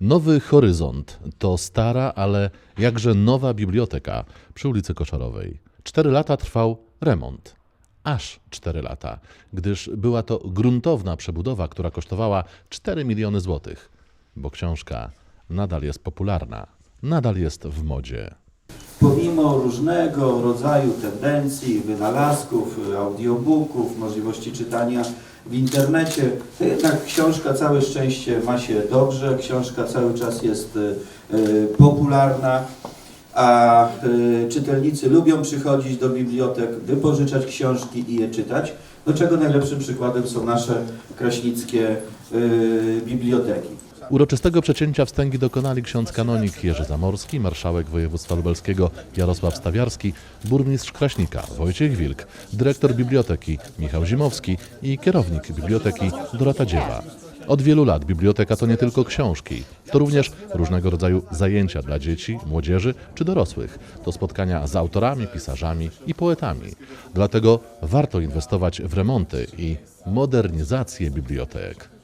Nowy Horyzont to stara, ale jakże nowa biblioteka przy ulicy Koszarowej. Cztery lata trwał remont. Aż cztery lata, gdyż była to gruntowna przebudowa, która kosztowała 4 miliony złotych. Bo książka nadal jest popularna, nadal jest w modzie. Pomimo różnego rodzaju tendencji, wynalazków, audiobooków, możliwości czytania w internecie, to jednak książka całe szczęście ma się dobrze, książka cały czas jest e, e, popularna, a e, czytelnicy lubią przychodzić do bibliotek, wypożyczać książki i je czytać, do czego najlepszym przykładem są nasze kraśnickie biblioteki. Uroczystego przecięcia wstęgi dokonali ksiądz kanonik Jerzy Zamorski, marszałek województwa lubelskiego Jarosław Stawiarski, burmistrz Kraśnika Wojciech Wilk, dyrektor biblioteki Michał Zimowski i kierownik biblioteki Dorota Dziewa. Od wielu lat biblioteka to nie tylko książki, to również różnego rodzaju zajęcia dla dzieci, młodzieży czy dorosłych. To spotkania z autorami, pisarzami i poetami. Dlatego warto inwestować w remonty i modernizację bibliotek.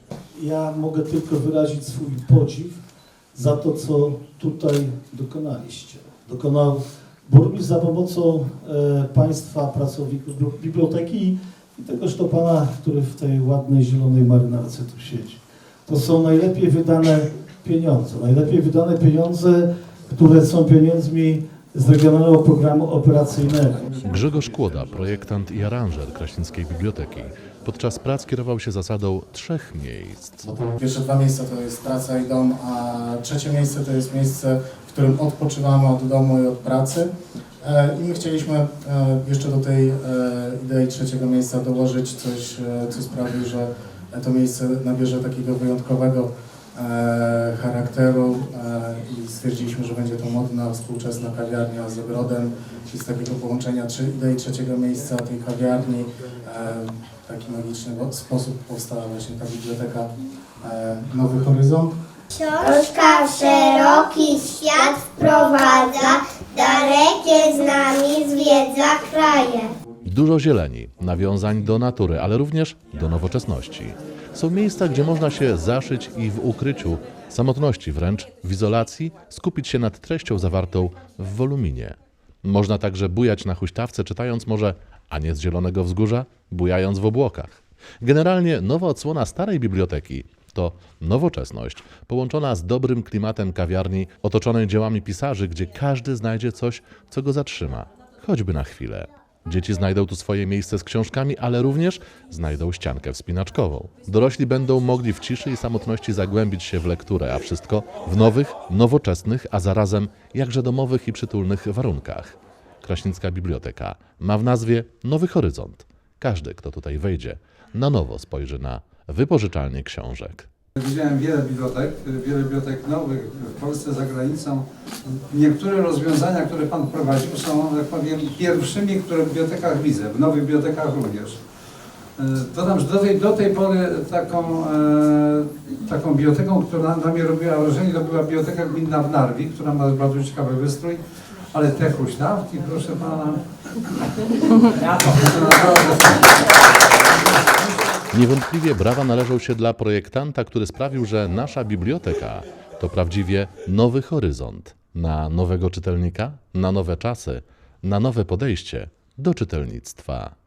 Ja mogę tylko wyrazić swój podziw za to, co tutaj dokonaliście. Dokonał burmistrz za pomocą e, Państwa pracowników bibli- biblioteki i tegoż to Pana, który w tej ładnej zielonej marynarce tu siedzi. To są najlepiej wydane pieniądze. Najlepiej wydane pieniądze, które są pieniędzmi z Regionalnego Programu Operacyjnego. Grzegorz Kłoda, projektant i aranżer Kraśnickiej Biblioteki, podczas prac kierował się zasadą trzech miejsc. Bo to pierwsze dwa miejsca to jest praca i dom, a trzecie miejsce to jest miejsce, w którym odpoczywamy od domu i od pracy. E, I my chcieliśmy e, jeszcze do tej e, idei trzeciego miejsca dołożyć coś, co sprawi, że to miejsce nabierze takiego wyjątkowego charakteru i stwierdziliśmy, że będzie to modna, współczesna kawiarnia z ogrodem i z takiego połączenia trzy, idei trzeciego miejsca tej kawiarni e, w taki magiczny sposób powstała właśnie ta biblioteka e, Nowy Horyzont. Książka w szeroki świat wprowadza, dalekie z nami zwiedza kraje. Dużo zieleni, nawiązań do natury, ale również do nowoczesności. Są miejsca, gdzie można się zaszyć i w ukryciu, samotności wręcz, w izolacji, skupić się nad treścią zawartą w woluminie. Można także bujać na huśtawce, czytając może A nie z Zielonego Wzgórza, bujając w obłokach. Generalnie nowa odsłona starej biblioteki to nowoczesność połączona z dobrym klimatem kawiarni otoczonej dziełami pisarzy, gdzie każdy znajdzie coś, co go zatrzyma, choćby na chwilę. Dzieci znajdą tu swoje miejsce z książkami, ale również znajdą ściankę wspinaczkową. Dorośli będą mogli w ciszy i samotności zagłębić się w lekturę, a wszystko w nowych, nowoczesnych, a zarazem jakże domowych i przytulnych warunkach. Kraśnicka Biblioteka ma w nazwie Nowy Horyzont. Każdy, kto tutaj wejdzie, na nowo spojrzy na wypożyczalnię książek. Widziałem wiele bibliotek, wiele bibliotek nowych w Polsce, za granicą. Niektóre rozwiązania, które Pan wprowadził są, tak powiem, pierwszymi, które w bibliotekach widzę, w nowych bibliotekach również. E, Dodam, że do tej, do tej pory taką, e, taką biblioteką, która na mnie robiła wrażenie, to była biblioteka gminna w Narwi, która ma bardzo ciekawy wystrój, ale te huśtawki, proszę Pana, to naprawdę Niewątpliwie brawa należą się dla projektanta, który sprawił, że nasza biblioteka to prawdziwie nowy horyzont na nowego czytelnika, na nowe czasy, na nowe podejście do czytelnictwa.